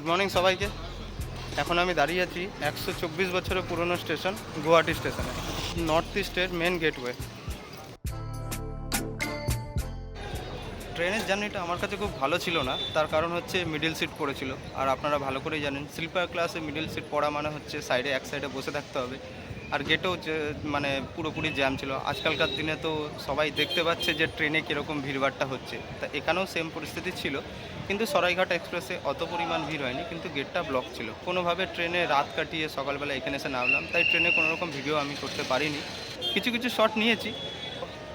Good morning সবাইকে। এখন আমি দাঁড়িয়ে আছি একশো চব্বিশ বছরের পুরনো স্টেশন, গুয়াহাটি স্টেশনে নর্থ ইস্টের মেন গেটওয়ে ট্রেনের জার্নিটা আমার কাছে খুব ভালো ছিল না, তার কারণ হচ্ছে মিডিল সিট পড়েছিল। আর আপনারা ভালো করেই জানেন স্লিপার ক্লাসে মিডিল সিট পড়া মানে হচ্ছে সাইডে এক সাইডে বসে থাকতে হবে। আর গেটেও যে মানে পুরোপুরি জ্যাম ছিল। আজকালকার দিনে তো সবাই দেখতে পাচ্ছে যে ট্রেনে কীরকম ভিড়ভাড়টা হচ্ছে। তা এখানেও সেম পরিস্থিতি ছিল, কিন্তু সরাইঘাট এক্সপ্রেসে অত পরিমাণ ভিড় হয়নি, কিন্তু গেটটা ব্লক ছিল। কোনোভাবে ট্রেনে রাত কাটিয়ে সকালবেলা এখানে এসে নামলাম, তাই ট্রেনে কোনো রকম ভিডিও আমি করতে পারিনি। কিছু কিছু শট নিয়েছি।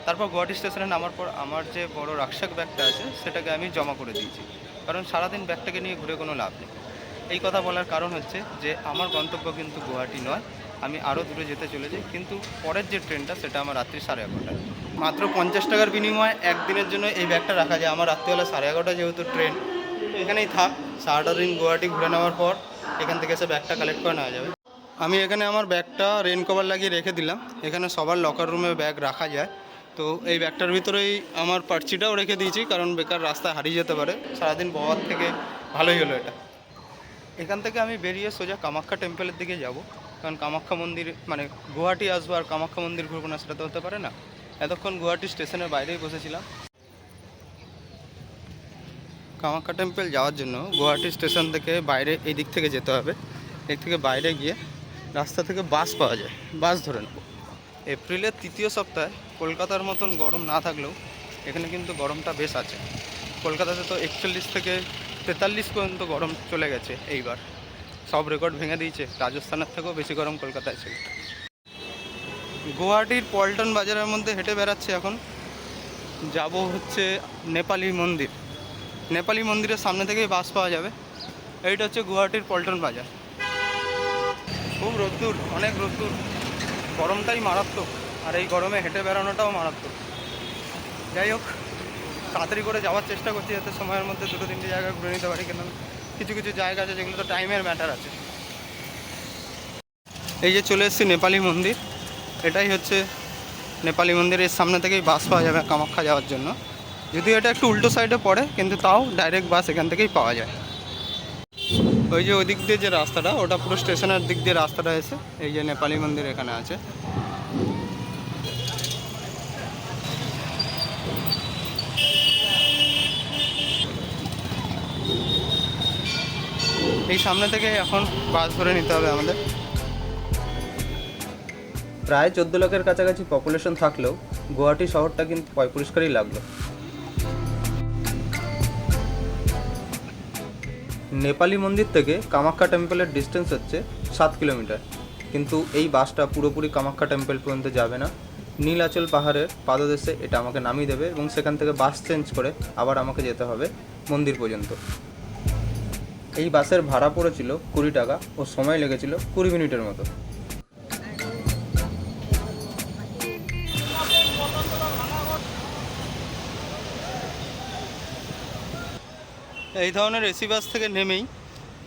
তারপর গুয়াহাটি স্টেশনে নামার পর আমার যে বড় রাকসাক ব্যাগটা আছে, সেটাকে আমি জমা করে দিয়েছি। কারণ সারাদিন ব্যাগটাকে নিয়ে ঘুরে কোনো লাভ নেই। এই কথা বলার কারণ হচ্ছে যে, আমার গন্তব্য কিন্তু গুয়াহাটি নয়। আমি আরও দূরে যেতে চলেছি, কিন্তু পরের যে ট্রেনটা সেটা আমার রাত্রি সাড়ে এগারোটায় মাত্র পঞ্চাশ টাকার বিনিময়ে একদিনের জন্য এই ব্যাগটা রাখা যায়। আমার রাত্রিবেলা সাড়ে এগারোটা যেহেতু ট্রেন এখানেই থাক, সারাটা দিন গুয়াহাটি ঘুরে নেওয়ার পর এখান থেকে এসে ব্যাগটা কালেক্ট করে নেওয়া যাবে। আমি এখানে আমার ব্যাগটা রেন কভার লাগিয়ে রেখে দিলাম। এখানে সবার লকার রুমে ব্যাগ রাখা যায়। তো এই ব্যাগটার ভিতরেই আমার পার্চিটাও রেখে দিয়েছি, কারণ বেকার রাস্তা হারিয়ে যেতে পারে। সারাদিন বওয়ার থেকে ভালোই হলো এটা। এখান থেকে আমি বেরিয়ে সোজা কামাখ্যা টেম্পলের দিকে যাব। কারণ কামাখ্যা মন্দির মানে গুয়াহাটি আসব আর কামাখ্যা মন্দির ঘুরবো না, সেটা তো হতে পারে না। এতক্ষণ গুয়াহাটি স্টেশনের বাইরেই বসেছিলাম। কামাখ্যা টেম্পল যাওয়ার জন্য গুয়াহাটি স্টেশন থেকে বাইরে এই দিক থেকে যেতে হবে। এদিক থেকে বাইরে গিয়ে রাস্তা থেকে বাস পাওয়া যায়। বাস ধরে নেব। এপ্রিলের তৃতীয় সপ্তাহে কলকাতার মতন গরম না থাকলেও এখানে কিন্তু গরমটা বেশ আছে। কলকাতাতে তো একচল্লিশ থেকে তেতাল্লিশ পর্যন্ত গরম চলে গেছে এইবার। সব রেকর্ড ভেঙে দিয়েছে। রাজস্থানের থেকেও বেশি গরম কলকাতায় ছিল। গুয়াহাটির পল্টন বাজারের মধ্যে হেঁটে বেড়াচ্ছে এখন। যাব হচ্ছে নেপালি মন্দির। নেপালি মন্দিরের সামনে থেকেই বাস পাওয়া যাবে। এইটা হচ্ছে গুয়াহাটির পল্টন বাজার। খুব রোদ্দুর, অনেক রোদ্দুর। গরমটাই মারাত্মক। আর এই গরমে হেঁটে বেড়ানোটাও মারাত্মক। যাই হোক, তাড়াতাড়ি করে যাওয়ার চেষ্টা করছি যাতে সময়ের মধ্যে দুটো তিনটে জায়গা ঘুরে নিতে পারি কেন কিছু কিছু জায়গা আছে যেগুলো তো টাইমের ম্যাটার আছে। এই যে চলে এসেছি নেপালি মন্দির। এটাই হচ্ছে নেপালি মন্দিরের সামনে থেকেই বাস পাওয়া যাবে কামাখ্যা যাওয়ার জন্য। যদিও এটা একটু উল্টো সাইডে পড়ে, কিন্তু তাও ডাইরেক্ট বাস এখান থেকেই পাওয়া যায়। ওই যে ওই দিক দিয়ে যে রাস্তাটা, ওটা পুরো স্টেশনের দিক দিয়ে রাস্তাটা এসে এই যে নেপালি মন্দির এখানে আছে। এই সামনে থেকে এখন বাস ধরে নিতে হবে আমাদের। প্রায় চোদ্দ লাখের কাছাকাছি পপুলেশন থাকলেও গুয়াহাটি শহরটা কিন্তু পরিষ্কারই লাগল। নেপালি মন্দির থেকে কামাখ্যা টেম্পলের ডিস্টেন্স হচ্ছে সাত কিলোমিটার। কিন্তু এই বাসটা পুরোপুরি কামাখ্যা টেম্পল পর্যন্ত যাবে না। নীলাচল পাহাড়ের পাদদেশে এটা আমাকে নামিয়ে দেবে এবং সেখান থেকে বাস চেঞ্জ করে আবার আমাকে যেতে হবে মন্দির পর্যন্ত। এই বাসের ভাড়া পড়েছিল কুড়ি টাকা ও সময় লেগেছিল কুড়ি মিনিটের মতো। এই ধরনের এসি বাস থেকে নেমেই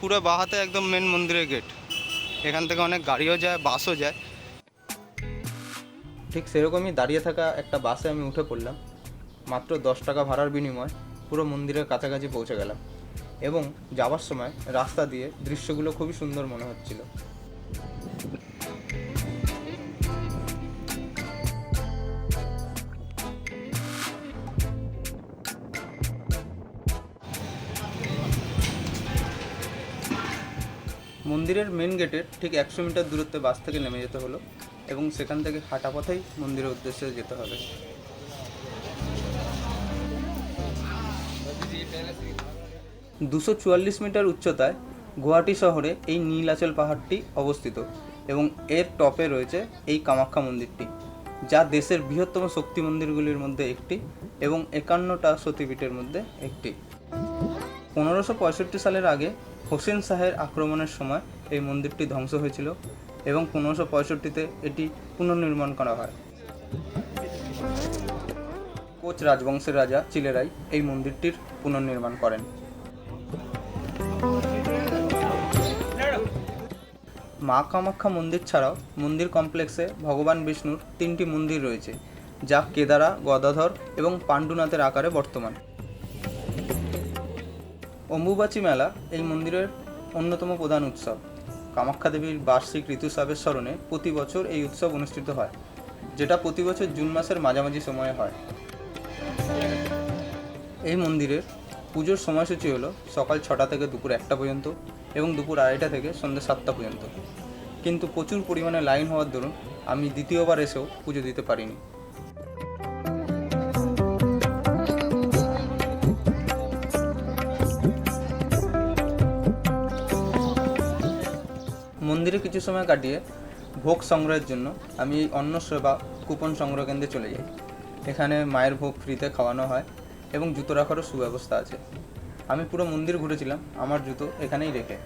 পুরো বাহাতে একদম মেন মন্দিরের গেট এখান থেকে অনেক গাড়িও যায় বাসও যায়। ঠিক সেরকমই দাঁড়িয়ে থাকা একটা বাসে আমি উঠে পড়লাম। মাত্র দশ টাকা ভাড়ার বিনিময় পুরো মন্দিরের কাছাকাছি পৌঁছে গেলাম। এবং যাওয়ার সময় রাস্তা দিয়ে দৃশ্যগুলো খুবই সুন্দর মনে হচ্ছিল। মন্দিরের মেন গেটের ঠিক একশো মিটার দূরত্বে বাস থেকে নেমে যেতে হলো এবং সেখান থেকে হাঁটা পথেই মন্দিরের উদ্দেশ্যে যেতে হবে। দুশো চুয়াল্লিশ মিটার উচ্চতায় গুয়াহাটি শহরে এই নীলাচল পাহাড়টি অবস্থিত এবং এর টপে রয়েছে এই কামাখ্যা মন্দিরটি, যা দেশের বৃহত্তম শক্তি মন্দিরগুলির মধ্যে একটি এবং একান্নটা সতীপীঠের মধ্যে একটি। পনেরোশো পঁয়ষট্টি সালের আগে হোসেন শাহের আক্রমণের সময় এই মন্দিরটি ধ্বংস হয়েছিল এবং পনেরোশো পঁয়ষট্টিতে এটি পুনর্নির্মাণ করা হয়। কোচ রাজবংশের রাজা চিলেরাই এই মন্দিরটির পুনর্নির্মাণ করেন। মা কামাখ্যা মন্দির ছাড়াও মন্দির কমপ্লেক্সে ভগবান বিষ্ণুর তিনটি মন্দির রয়েছে, যা কেদারা, গদাধর এবং পাণ্ডুনাথের আকারে বর্তমান। অম্বুবাচী মেলা এই মন্দিরের অন্যতম প্রধান উৎসব। কামাখ্যা দেবীর বার্ষিক ঋতুস্রাবের স্মরণে প্রতি বছর এই উৎসব অনুষ্ঠিত হয়, যেটা প্রতি বছর জুন মাসের মাঝামাঝি সময়ে হয়। এই মন্দিরের পুজোর সময়সূচি হলো সকাল ছটা থেকে দুপুর একটা পর্যন্ত এবং দুপুর আড়াইটা থেকে সন্ধ্যে সাতটা পর্যন্ত। কিন্তু প্রচুর পরিমাণে লাইন হওয়ার দরুন আমি দ্বিতীয়বার এসেও পুজো দিতে পারিনি। মন্দিরে কিছু সময় কাটিয়ে ভোগ সংগ্রহের জন্য আমি এই অন্ন সেবা, কুপন সংগ্রহ কেন্দ্রে চলে যাই। এখানে মায়ের ভোগ ফ্রিতে খাওয়ানো হয়। এবং জুতো রাখারও সুব্যবস্থা আছে। আমি পুরো মন্দির ঘুরেছিলাম, আমার জুতো এখানেই রেখে।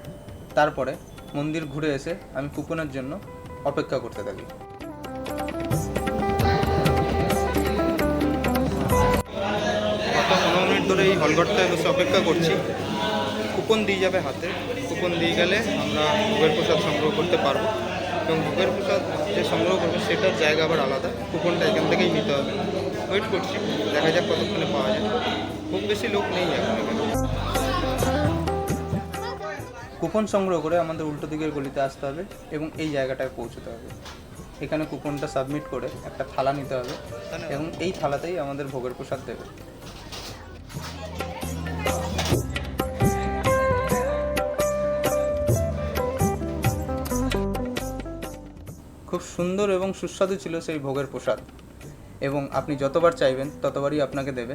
তারপরে মন্দির ঘুরে এসে আমি কুপনের জন্য অপেক্ষা করতে থাকি। পনেরো মিনিট ধরে এই হলঘরটায় বসে অপেক্ষা করছি। কুপন দিয়ে যাবে হাতে, কুপন দিয়ে গেলে আমরা ভোগের প্রসাদ সংগ্রহ করতে পারব। এবং ভোগের প্রসাদ যে সংগ্রহ করব সেটার জায়গা আবার আলাদা, কুপনটা এখান থেকেই নিতে হবে। ওয়েট করছি। দেখা যাক কতক্ষণে পাওয়া যায়। খুব বেশি লোক নেই এখন কুপন সংগ্রহ করে আমাদের উল্টো দিকের গলিতে আসতে হবে এবং এই জায়গাটায় পৌঁছতে হবে। এখানে কুপনটা সাবমিট করে একটা থালা নিতে হবে এবং এই থালাতেই আমাদের ভোগের প্রসাদ দেবে। খুব সুন্দর এবং সুস্বাদু ছিল সেই ভোগের প্রসাদ। এবং আপনি যতবার চাইবেন, ততবারই আপনাকে দেবে।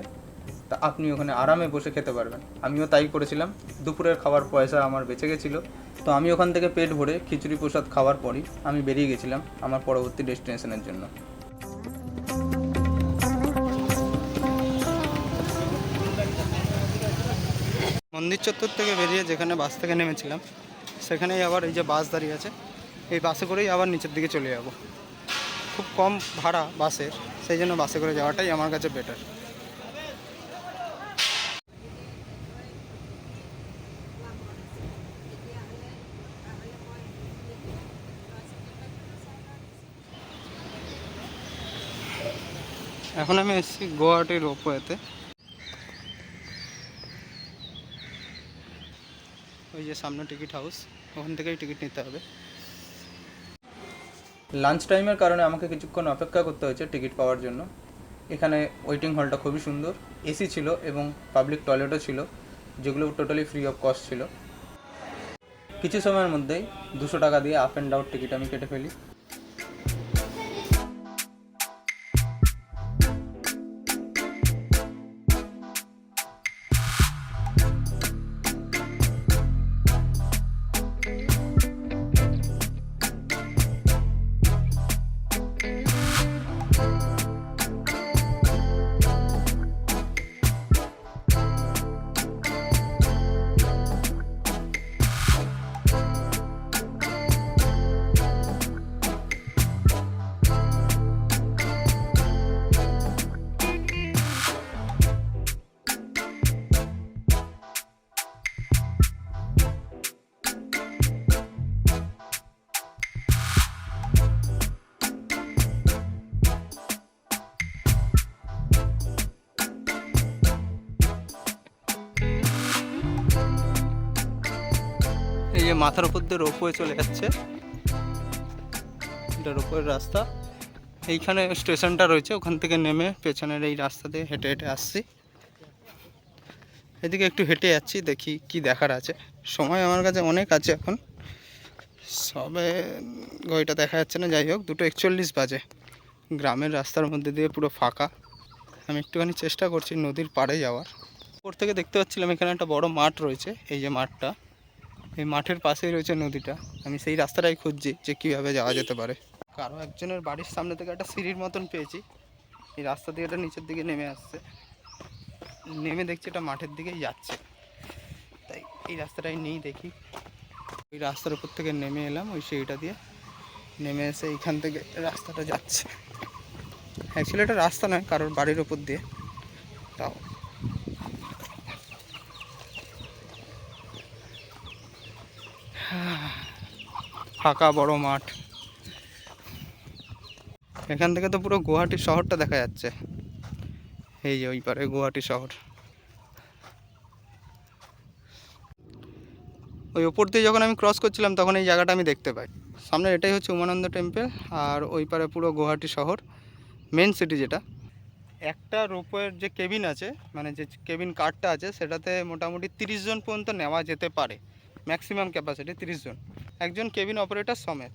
তা আপনি ওখানে আরামে বসে খেতে পারবেন। আমিও তাই করেছিলাম। দুপুরের খাবার পয়সা আমার বেঁচে গেছিল। তো আমি ওখান থেকে পেট ভরে খিচুড়ি প্রসাদ খাওয়ার পরই আমি বেরিয়ে গেছিলাম আমার পরবর্তী ডেস্টিনেশনের জন্য। মন্দির চত্বর থেকে বেরিয়ে যেখানে বাস থেকে নেমেছিলাম, সেখানেই আবার এই যে বাস দাঁড়িয়ে আছে। এই বাসে করেই আবার নিচের দিকে চলে যাব। খুব কম ভাড়া বাসের। সেই জন্য বাসে করে যাওয়াটাই আমার কাছে বেটার এখন আমি এসেছি গুয়াহাটির রোপওয়েতে ওই যে সামনে টিকিট হাউস ওখান থেকেই টিকিট নিতে হবে। লাঞ্চ টাইমের কারণে আমাকে কিছুক্ষণ অপেক্ষা করতে হয়েছে টিকিট পাওয়ার জন্য। এখানে ওয়েটিং হলটা খুবই সুন্দর এসি ছিল এবং পাবলিক টয়লেটও ছিল, যেগুলো টোটালি ফ্রি অফ কস্ট ছিল। কিছু সময়ের মধ্যেই দুশো টাকা দিয়ে আপ অ্যান্ড ডাউন টিকিট আমি কেটে ফেলি। যে মাথার উপর দিয়ে রোপওয়ে চলে যাচ্ছে। এটা রোপওয়ের রাস্তা। এইখানে স্টেশনটা রয়েছে, ওখান থেকে নেমে পেছনের এই রাস্তা দিয়ে হেঁটে হেঁটে আসছি। এদিকে একটু হেঁটে যাচ্ছি, দেখি কি দেখার আছে। সময় আমার কাছে অনেক আছে এখন। সবে ঘড়িটা দেখা যাচ্ছে না, যাই হোক, দুটো একচল্লিশ বাজে। গ্রামের রাস্তার মধ্যে দিয়ে পুরো ফাঁকা। আমি একটুখানি চেষ্টা করছি নদীর পাড়ে যাওয়ার। ওপর থেকে দেখতে পাচ্ছিলাম এখানে একটা বড় মাঠ রয়েছে, এই যে মাঠটা। এই মাঠের পাশেই রয়েছে নদীটা। আমি সেই রাস্তাটাই খুঁজছি যে কীভাবে যাওয়া যেতে পারে। কারও একজনের বাড়ির সামনে থেকে একটা সিঁড়ির মতন পেয়েছি। এই রাস্তা দিয়ে এটা নিচের দিকে নেমে আসছে। নেমে দেখছি এটা মাঠের দিকেই যাচ্ছে। তাই এই রাস্তাটাই নেই দেখি। ওই রাস্তার উপর থেকে নেমে এলাম ওই সিঁড়িটা দিয়ে। নেমে এসে এইখান থেকে রাস্তাটা যাচ্ছে। অ্যাকচুয়ালি এটা রাস্তা নয়, কারোর বাড়ির ওপর দিয়ে। তাও ফাঁকা বড় মাঠ। এখান থেকে তো পুরো গুয়াহাটি শহরটা দেখা যাচ্ছে। এই যে ওই পারে গুয়াহাটি শহর। ওই ওপর দিয়ে যখন আমি ক্রস করছিলাম, তখন এই জায়গাটা আমি দেখতে পাই। সামনে এটাই হচ্ছে উমানন্দ টেম্পল আর ওই পারে পুরো গুয়াহাটি শহর মেন সিটি যেটা। একটা রোপওয়ের যে কেবিন আছে মানে যে কেবিন কার্ডটা আছে, সেটাতে মোটামুটি তিরিশ জন পর্যন্ত নেওয়া যেতে পারে। ম্যাক্সিমাম ক্যাপাসিটি তিরিশ জন। একজন কেবিন অপারেটর সমেত।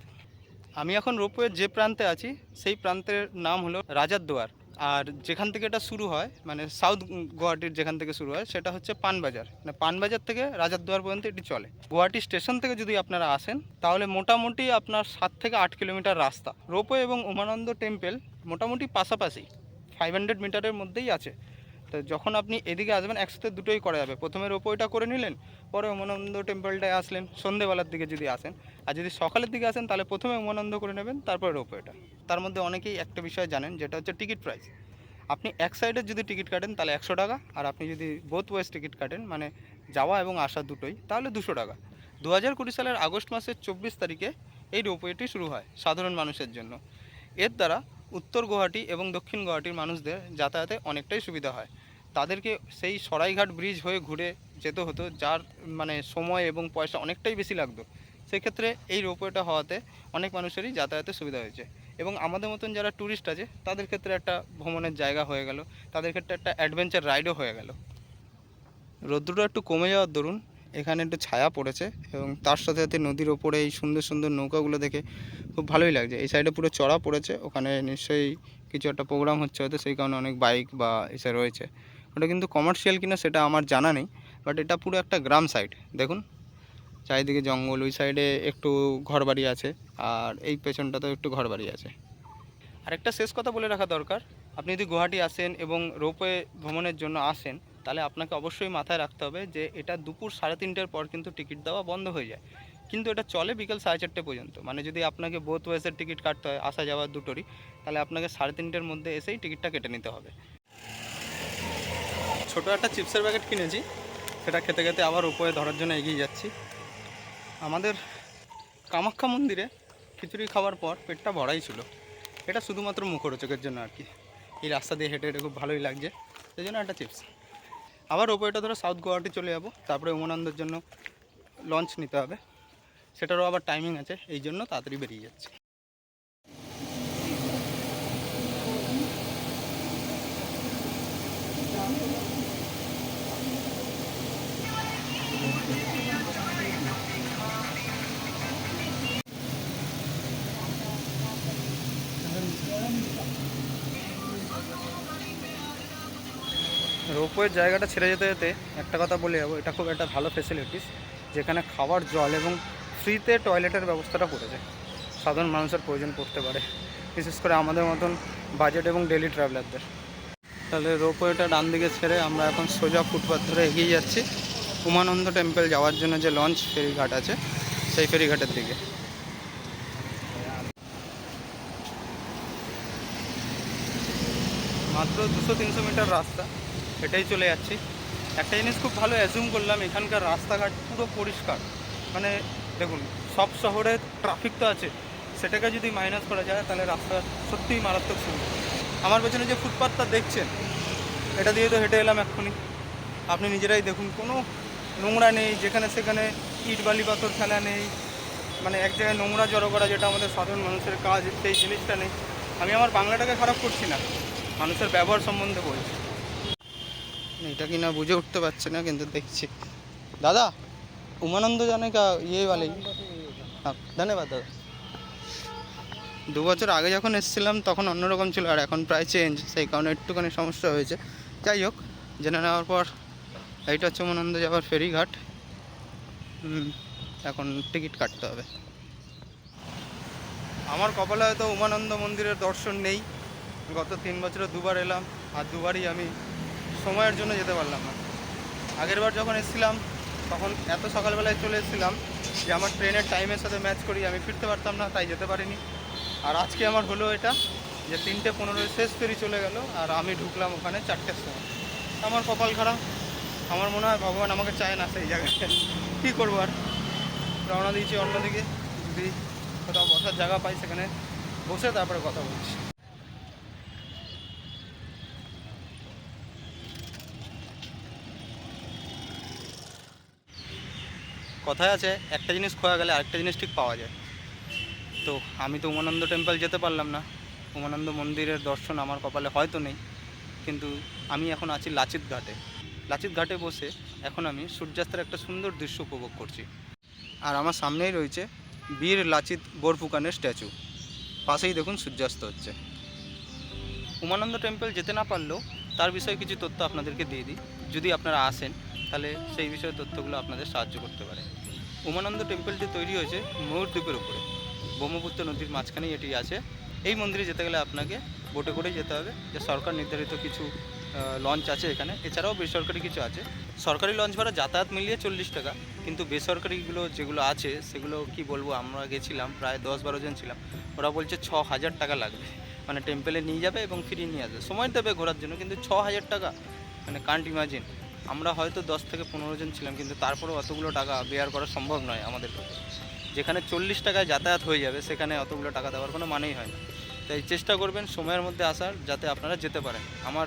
আমি এখন রোপওয়ের যে প্রান্তে আছি, সেই প্রান্তের নাম হলো রাজার দুয়ার। আর যেখান থেকে এটা শুরু হয় মানে সাউথ গুয়াহাটির যেখান থেকে শুরু হয়, সেটা হচ্ছে পানবাজার। মানে পানবাজার থেকে রাজার দুয়ার পর্যন্ত এটি চলে। গুয়াহাটি স্টেশন থেকে যদি আপনারা আসেন, তাহলে মোটামুটি আপনার সাত থেকে আট কিলোমিটার রাস্তা। রোপওয়ে এবং উমানন্দ টেম্পেল মোটামুটি পাশাপাশি ফাইভ হান্ড্রেড মিটারের মধ্যেই আছে। তো যখন আপনি এদিকে আসবেন, একসাথে দুটোই করা যাবে। প্রথমে রোপওয়েটা করে নিলেন, পরে উমানন্দ টেম্পলটায় আসলেন, সন্ধেবেলার দিকে যদি আসেন। আর যদি সকালের দিকে আসেন, তাহলে প্রথমে উমানন্দ করে নেবেন, তারপরে রোপওয়েটা। তার মধ্যে অনেকেই একটা বিষয় জানেন, যেটা হচ্ছে টিকিট প্রাইস। আপনি এক সাইডের যদি টিকিট কাটেন, তাহলে একশো টাকা, আর আপনি যদি বোথ ওয়েজ টিকিট কাটেন মানে যাওয়া এবং আসা দুটোই, তাহলে দুশো টাকা। দু হাজার কুড়ি সালের আগস্ট মাসের চব্বিশ তারিখে এই রোপওয়েটি শুরু হয়, সাধারণ মানুষের জন্য। এর দ্বারা উত্তর গুয়াহাটি এবং দক্ষিণ গুয়াহাটির মানুষদের যাতায়াতে অনেকটাই সুবিধা হয়। তাদেরকে সেই সরাইঘাট ব্রিজ হয়ে ঘুরে যেতে হতো, যার মানে সময় এবং পয়সা অনেকটাই বেশি লাগতো। সেক্ষেত্রে এই রোপওয়েটা হওয়াতে অনেক মানুষেরই যাতায়াতের সুবিধা হয়েছে। এবং আমাদের মতন যারা ট্যুরিস্ট আছে, তাদের ক্ষেত্রে একটা ভ্রমণের জায়গা হয়ে গেল, তাদের ক্ষেত্রে একটা অ্যাডভেঞ্চার রাইডও হয়ে গেল। রৌদ্রটা একটু কমে যাওয়ার দরুন, এখানে একটু ছায়া পড়েছে এবং তার সাথে সাথে নদীর ওপরে এই সুন্দর সুন্দর নৌকাগুলো দেখে খুব ভালোই লাগছে। এই সাইডে পুরো চড়া পড়েছে, ওখানে নিশ্চয়ই কিছু একটা প্রোগ্রাম হচ্ছে হয়তো, সেই কারণে অনেক বাইক বা এসে রয়েছে। ওটা কিন্তু কমার্শিয়াল কিনা সেটা আমার জানা নেই বাট এটা পুরো একটা গ্রাম সাইড দেখুন। চারিদিকে জঙ্গল, ওই সাইডে একটু ঘরবাড়ি আছে, আর এই পেছনটাতেও একটু ঘরবাড়ি আছে। আর একটা শেষ কথা বলে রাখা দরকার, আপনি যদি গুয়াহাটি আসেন এবং রোপওয়ে ভ্রমণের জন্য আসেন, তাহলে আপনাকে অবশ্যই মাথায় রাখতে হবে যে এটা দুপুর সাড়ে তিনটের পর কিন্তু টিকিট দেওয়া বন্ধ হয়ে যায়। কিন্তু এটা চলে বিকেল সাড়ে চারটে পর্যন্ত মানে যদি আপনাকে বোথ ওয়েসের টিকিট কাটতে হয় আসা যাওয়ার দুটোরই, তাহলে আপনাকে সাড়ে তিনটের মধ্যে এসেই টিকিটটা কেটে নিতে হবে। ছোটো একটা চিপসের প্যাকেট কিনেছি। সেটা খেতে খেতে আবার উপরে ধরার জন্য এগিয়ে যাচ্ছি। আমাদের কামাখ্যা মন্দিরে খিচুড়ি খাওয়ার পর পেটটা ভরাই ছিল। এটা শুধুমাত্র মুখরোচকের জন্য আর কি। এই রাস্তা দিয়ে হেঁটে হেঁটে খুব ভালোই লাগছে। সেই জন্য একটা চিপস। আবার ওপরেটা ধরো সাউথ গুয়াহাটি চলে যাব। তারপরে উমানন্দের জন্য লঞ্চ নিতে হবে। সেটারও আবার টাইমিং আছে। এই জন্য তাড়াতাড়ি বেরিয়ে যাচ্ছে। রোপওয়ের জায়গাটা ছেড়ে যেতে যেতে একটা কথা বলে যাব, এটা খুব একটা ভালো ফেসিলিটিস যেখানে খাবার, জল এবং ফ্রিতে টয়লেটের ব্যবস্থাটা করেছে সাধারণ মানুষের প্রয়োজন পড়তে পারে। বিশেষ করে আমাদের মতন বাজেট এবং ডেলি ট্রাভেলারদের তাহলে রোপওয়েটা ডান দিকে ছেড়ে আমরা এখন সোজা ফুটপাথ ধরে এগিয়ে যাচ্ছি। উমানন্দ টেম্পল যাওয়ার জন্য যে লঞ্চ ফেরিঘাট আছে, সেই ফেরিঘাটের দিকে। মাত্র দুশো তিনশো মিটার রাস্তা। হেঁটেই চলে যাচ্ছি। একটা জিনিস খুব ভালো অ্যাজুম করলাম, এখানকার রাস্তাঘাট পুরো পরিষ্কার। মানে দেখুন, সব শহরে ট্রাফিক তো আছে। সেটাকে যদি মাইনাস করা যায়, তাহলে রাস্তা সত্যিই মারাত্মক সুন্দর। আমার পেছনে যে ফুটপাথটা দেখছেন, এটা দিয়ে তো হেঁটে এলাম এক্ষুনি। আপনি নিজেরাই দেখুন, কোনো নোংরা নেই, যেখানে সেখানে ইট বালি পাথর ফেলা নেই। মানে এক জায়গায় নোংরা জড়ো করা, যেটা আমাদের সাধারণ মানুষের কাজ, সেই জিনিসটা নেই। আমি আমার বাংলাটাকে খারাপ করছি না। মানুষের ব্যবহার সম্বন্ধে বলছি। এটা কি না বুঝে উঠতে পারছে না, কিন্তু দেখছি। দাদা, উমানন্দ জানে কা ইয়ে वाले হ্যাঁ ধন্যবাদ দাদা। দু বছর আগে যখন এসেছিলাম, তখন অন্যরকম ছিল, আর এখন প্রায় চেঞ্জ সেই কারণে একটুখানি সমস্যা হয়েছে। যাই হোক, জেনে নেওয়ার পর এইটা হচ্ছে উমানন্দ যাওয়ার ফেরিঘাট। এখন টিকিট কাটতে হবে। আমার কপালে হয়তো উমানন্দ মন্দিরের দর্শন নেই। গত তিন বছরে দুবার এলাম, আর দুবারই আমি সময়ের জন্য যেতে পারলাম না। আগেরবার যখন এসেছিলাম, তখন এত সকালবেলায় চলে এসেছিলাম যে আমার ট্রেনের টাইমের সাথে ম্যাচ করি, আমি ফিরতে পারতাম না, তাই যেতে পারিনি। আর আজকে আমার হলো এটা যে তিনটে পনেরোয় শেষ ফেরি চলে গেল, আর আমি ঢুকলাম ওখানে চারটের সময়। আমার কপাল খারাপ। আমার মনে হয় ভগবান আমাকে চায় না সেই জায়গায়। কী করব আর? রওনা দিয়েছি অন্যদিকে। যদি কোথাও বসার জায়গা পাই সেখানে বসে তারপরে কথা বলছি। কথায় আছে, একটা জিনিস খোয়া গেলে আরেকটা জিনিস ঠিক পাওয়া যায়। তো আমি তো উমানন্দ টেম্পল যেতে পারলাম না। উমানন্দ মন্দিরের দর্শন আমার কপালে হয়তো নেই, কিন্তু আমি এখন আছি লাচিত ঘাটে। লাচিত ঘাটে বসে এখন আমি সূর্যাস্তের একটা সুন্দর দৃশ্য উপভোগ করছি। আর আমার সামনেই রয়েছে বীর লাচিত বোরফুকানের স্ট্যাচু পাশেই দেখুন সূর্যাস্ত হচ্ছে। উমানন্দ টেম্পল যেতে না পারলেও তার বিষয়ে কিছু তথ্য আপনাদেরকে দিয়ে দিই। যদি আপনারা আসেন তাহলে সেই বিষয়ে তথ্যগুলো আপনাদের সাহায্য করতে পারে। উমানন্দ টেম্পলটি তৈরি হয়েছে ময়ূর দ্বীপের উপরে। ব্রহ্মপুত্র নদীর মাঝখানেই এটি আছে। এই মন্দিরে যেতে গেলে আপনাকে বোটে করেই যেতে হবে। যে সরকার নির্ধারিত কিছু লঞ্চ আছে এখানে। এছাড়াও বেসরকারি কিছু আছে। সরকারি লঞ্চ ভাড়া যাতায়াত মিলিয়ে চল্লিশ টাকা। কিন্তু বেসরকারিগুলো যেগুলো আছে, সেগুলো কি বলব, আমরা গেছিলাম, প্রায় দশ বারো জন ছিলাম। ওরা বলছে ছ হাজার টাকা লাগবে। মানে টেম্পেলে নিয়ে যাবে এবং ফিরিয়ে নিয়ে আসবে। সময় দেবে ঘোরার জন্য, কিন্তু ছ হাজার টাকা। মানে কান্ট ইমাজিন আমরা হয়তো দশ থেকে পনেরো জন ছিলাম, কিন্তু তারপরেও অতগুলো টাকা বেয়ার করা সম্ভব নয় আমাদের পক্ষে। যেখানে চল্লিশ টাকায় যাতায়াত হয়ে যাবে, সেখানে অতগুলো টাকা দেওয়ার কোনো মানেই হয় না। তাই চেষ্টা করবেন সময়ের মধ্যে আসার, যাতে আপনারা যেতে পারেন। আমার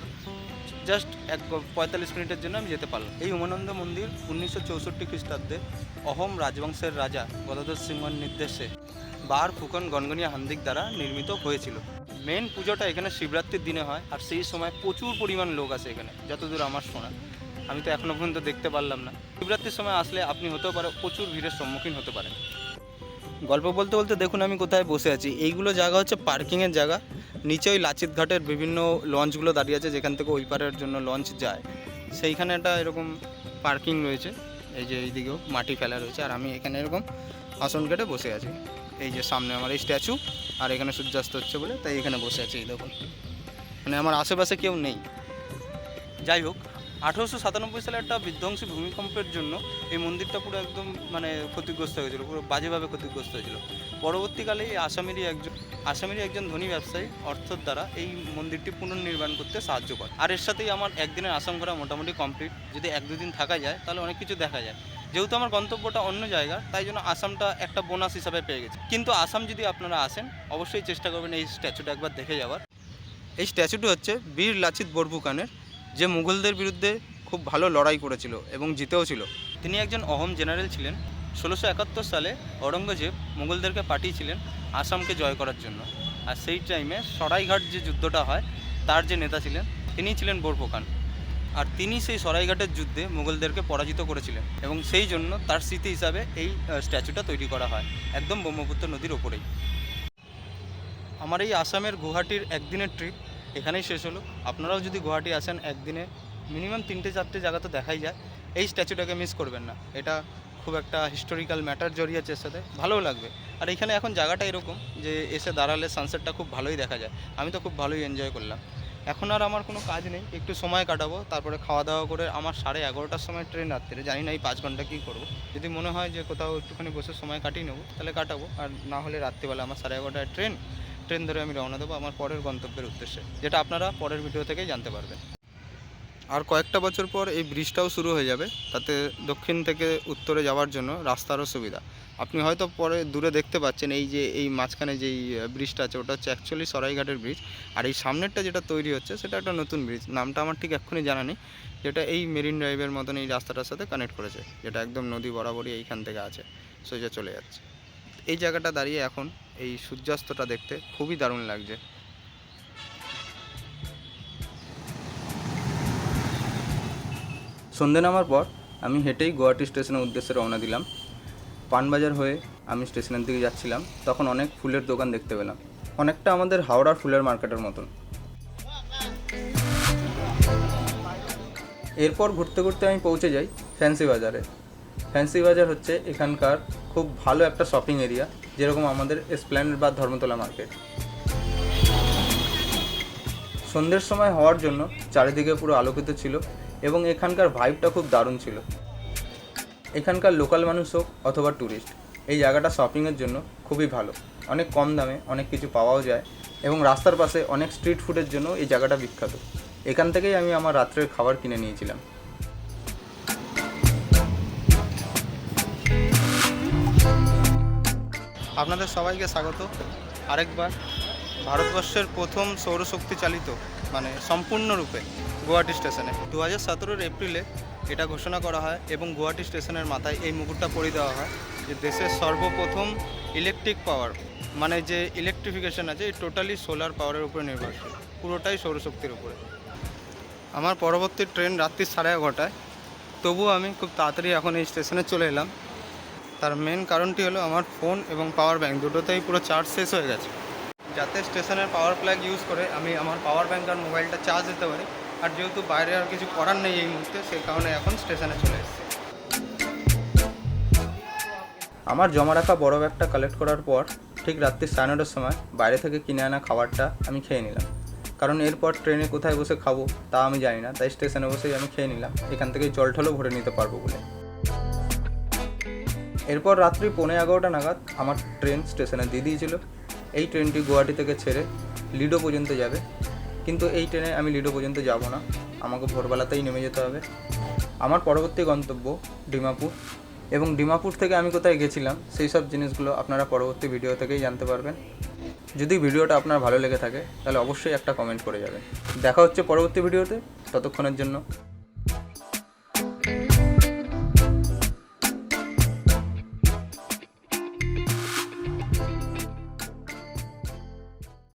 জাস্ট এক পঁয়তাল্লিশ মিনিটের জন্য আমি যেতে পারলাম। এই উমানন্দ মন্দির উনিশশো চৌষট্টি খ্রিস্টাব্দে অহোম রাজবংশের রাজা গদাধর সিংহর নির্দেশে বার ফুকন গনগনিয়া হান্দিক দ্বারা নির্মিত হয়েছিল। মেন পুজোটা এখানে শিবরাত্রির দিনে হয়, আর সেই সময় প্রচুর পরিমাণ লোক আসে এখানে, যতদূর আমার শোনা। আমি তো এখনও পর্যন্ত দেখতে পারলাম না। শিবরাত্রির সময় আসলে আপনি হতেও পারে, প্রচুর ভিড়ের সম্মুখীন হতে পারেন। গল্প বলতে বলতে দেখুন, আমি কোথায় বসে আছি। এইগুলো জায়গা হচ্ছে পার্কিংয়ের জায়গা। নিচে ওই লাচিত ঘাটের বিভিন্ন লঞ্চগুলো দাঁড়িয়ে আছে, যেখান থেকে ওই পারের জন্য লঞ্চ যায়। সেইখানে একটা এরকম পার্কিং রয়েছে, এই যে এইদিকেও মাটি ফেলা রয়েছে। আর আমি এখানে এরকম আসন কেটে বসে আছি। এই যে সামনে আমার এই স্ট্যাচু আর এখানে সূর্যাস্ত হচ্ছে বলে, তাই এখানে বসে আছি, এই দেখুন। মানে আমার আশেপাশে কেউ নেই। যাই হোক আঠেরোশো সাতানব্বই সালে একটা বিধ্বংসী ভূমিকম্পের জন্য এই মন্দিরটা পুরো একদম মানে ক্ষতিগ্রস্ত হয়েছিল, পুরো বাজেভাবে ক্ষতিগ্রস্ত হয়েছিল। পরবর্তীকালে এই আসামেরই একজন আসামেরই একজন ধনী ব্যবসায়ী অর্থের দ্বারা এই মন্দিরটি পুনর্নির্মাণ করতে সাহায্য করে। আর এর সাথেই আমার একদিনের আসাম ঘোরা মোটামুটি কমপ্লিট যদি এক দুদিন থাকা যায়, তাহলে অনেক কিছু দেখা যায়। যেহেতু আমার গন্তব্যটা অন্য জায়গা, তাই জন্য আসামটা একটা বোনাস হিসাবে পেয়ে গেছে। কিন্তু আসাম যদি আপনারা আসেন, অবশ্যই চেষ্টা করবেন এই স্ট্যাচুটা একবার দেখে যাওয়ার। এই স্ট্যাচুটি হচ্ছে বীর লাচিত বরফুকানের। যে মুঘলদের বিরুদ্ধে খুব ভালো লড়াই করেছিল এবং জিতেও ছিল। তিনি একজন অহম জেনারেল ছিলেন। ষোলোশো একাত্তর সালে অরঙ্গজেব মুঘলদেরকে পাঠিয়েছিলেন আসামকে জয় করার জন্য। আর সেই টাইমে সরাইঘাট যে যুদ্ধটা হয়, তার যে নেতা ছিলেন, তিনিই ছিলেন বোরফোকান। আর তিনি সেই সরাইঘাটের যুদ্ধে মুঘলদেরকে পরাজিত করেছিলেন এবং সেই জন্য তার স্মৃতি হিসাবে এই স্ট্যাচুটা তৈরি করা হয় একদম ব্রহ্মপুত্র নদীর ওপরেই। আমার এই আসামের গুয়াহাটির একদিনের ট্রিপ এখানেই শেষ হলো। আপনারাও যদি গুয়াহাটি আসেন একদিনে মিনিমাম তিনটে চারটে জায়গা তো দেখাই যায়। এই স্ট্যাচুটাকে মিস করবেন না। এটা খুব একটা হিস্টোরিক্যাল ম্যাটার জড়িয়েছে এর সাথে। ভালোও লাগবে। আর এখানে এখন জায়গাটা এরকম যে এসে দাঁড়ালে সানসেটটা খুব ভালোই দেখা যায়। আমি তো খুব ভালোই এনজয় করলাম। এখন আর আমার কোনো কাজ নেই। একটু সময় কাটাবো, তারপরে খাওয়া দাওয়া করে আমার সাড়ে এগারোটার সময় ট্রেন রাত্রে জানি না এই পাঁচ ঘণ্টা কী করব। যদি মনে হয় যে কোথাও একটুখানি বসে সময় কাটিয়ে নেব, তাহলে কাটাবো। আর না হলে রাত্রিবেলা আমার সাড়ে এগারোটায় ট্রেন ট্রেন ধরে আমি রওনা দেবো আমার পরের গন্তব্যের উদ্দেশ্যে, যেটা আপনারা পরের ভিডিও থেকেই জানতে পারবেন। আর কয়েকটা বছর পর এই ব্রিজটাও শুরু হয়ে যাবে, তাতে দক্ষিণ থেকে উত্তরে যাওয়ার জন্য রাস্তারও সুবিধা। আপনি হয়তো পরে দূরে দেখতে পাচ্ছেন এই যে, এই মাঝখানে যেই ব্রিজটা আছে, ওটা হচ্ছে অ্যাকচুয়ালি সরাইঘাটের ব্রিজ। আর এই সামনেরটা যেটা তৈরি হচ্ছে, সেটা একটা নতুন ব্রিজ। নামটা আমার ঠিক এক্ষুনি জানা নেই, যেটা এই মেরিন ড্রাইভের মতন এই রাস্তাটার সাথে কানেক্ট করেছে, যেটা একদম নদী বরাবরই এইখান থেকে আছে, সোজা চলে যাচ্ছে। এই জায়গাটা দাঁড়িয়ে এখন এই সূর্যাস্তটা দেখতে খুবই দারুণ লাগছে। সন্ধে নামার পর আমি হেঁটেই গুয়াহাটি স্টেশনের উদ্দেশ্যে রওনা দিলাম। পানবাজার হয়ে আমি স্টেশনের দিকে যাচ্ছিলাম, তখন অনেক ফুলের দোকান দেখতে পেলাম। অনেকটা আমাদের হাওড়ার ফুলের মার্কেটের মতন। এরপর ঘুরতে ঘুরতে আমি পৌঁছে যাই ফ্যান্সি বাজারে। ফ্যান্সি বাজার হচ্ছে এখানকার খুব ভালো একটা শপিং এরিয়া। যেরকম আমাদের এসপ্ল্যানেড বা ধর্মতলা মার্কেট সন্ধ্যের সময় হওয়ার জন্য চারিদিকে পুরো আলোকিত ছিল এবং এখানকার ভাইবটা খুব দারুণ ছিল। এখানকার লোকাল মানুষ হোক অথবা ট্যুরিস্ট এই জায়গাটা শপিংয়ের জন্য খুবই ভালো। অনেক কম দামে অনেক কিছু পাওয়াও যায় এবং রাস্তার পাশে অনেক স্ট্রিট ফুডের জন্য এই জায়গাটা বিখ্যাত। এখান থেকেই আমি আমার রাত্রের খাবার কিনে নিয়েছিলাম। আপনাদের সবাইকে স্বাগত। আরেকবার, ভারতবর্ষের প্রথম সৌরশক্তি চালিত মানে সম্পূর্ণরূপে গুয়াহাটি স্টেশনে। দু হাজার সতেরোর এপ্রিলে এটা ঘোষণা করা হয় এবং গুয়াহাটি স্টেশনের মাথায় এই মুকুটটা পরিয়ে দেওয়া হয় যে দেশের সর্বপ্রথম ইলেকট্রিক পাওয়ার মানে যে ইলেকট্রিফিকেশন আছে টোটালি সোলার পাওয়ারের উপরে নির্ভরশীল, পুরোটাই সৌরশক্তির উপরে। আমার পরবর্তী ট্রেন রাত্রি সাড়ে এগারোটায়, তবুও আমি খুব তাড়াতাড়ি এখন এই স্টেশনে চলে এলাম। তার মেন কারণটি হলো আমার ফোন এবং পাওয়ার ব্যাঙ্ক দুটোতেই পুরো চার্জ শেষ হয়ে গেছে। যাতে স্টেশনের পাওয়ার প্ল্যাগ ইউজ করে আমি আমার পাওয়ার ব্যাঙ্ক আর মোবাইলটা চার্জ দিতে পারি। আর যেহেতু বাইরে আর কিছু করার নেই এই মুহূর্তে, সেই কারণে এখন স্টেশনে চলে এসেছি। আমার জমা রাখা বড় ব্যাগটা কালেক্ট করার পর ঠিক রাত্রি সাড়ে নটার সময় বাইরে থেকে কিনে আনা খাবারটা আমি খেয়ে নিলাম। কারণ এরপর ট্রেনে কোথায় বসে খাব তা আমি জানি না, তাই স্টেশনে বসেই আমি খেয়ে নিলাম। এখান থেকে জল ঠলও ভরে নিতে পারব বলে। এরপর রাত্রি পৌনে এগারোটা নাগাদ আমার ট্রেন স্টেশনে দিয়ে দিয়েছিল। এই ট্রেনটি গুয়াহাটি থেকে ছেড়ে লিডো পর্যন্ত যাবে। কিন্তু এই ট্রেনে আমি লিডো পর্যন্ত যাব না। আমাকে ভোরবেলাতেই নেমে যেতে হবে। আমার পরবর্তী গন্তব্য ডিমাপুর। এবং ডিমাপুর থেকে আমি কোথায় গেছিলাম, সেই সব জিনিসগুলো আপনারা পরবর্তী ভিডিও থেকেই জানতে পারবেন। যদি ভিডিওটা আপনার ভালো লেগে থাকে, তাহলে অবশ্যই একটা কমেন্ট করে যাবেন। দেখা হচ্ছে পরবর্তী ভিডিওতে। ততক্ষণের জন্য।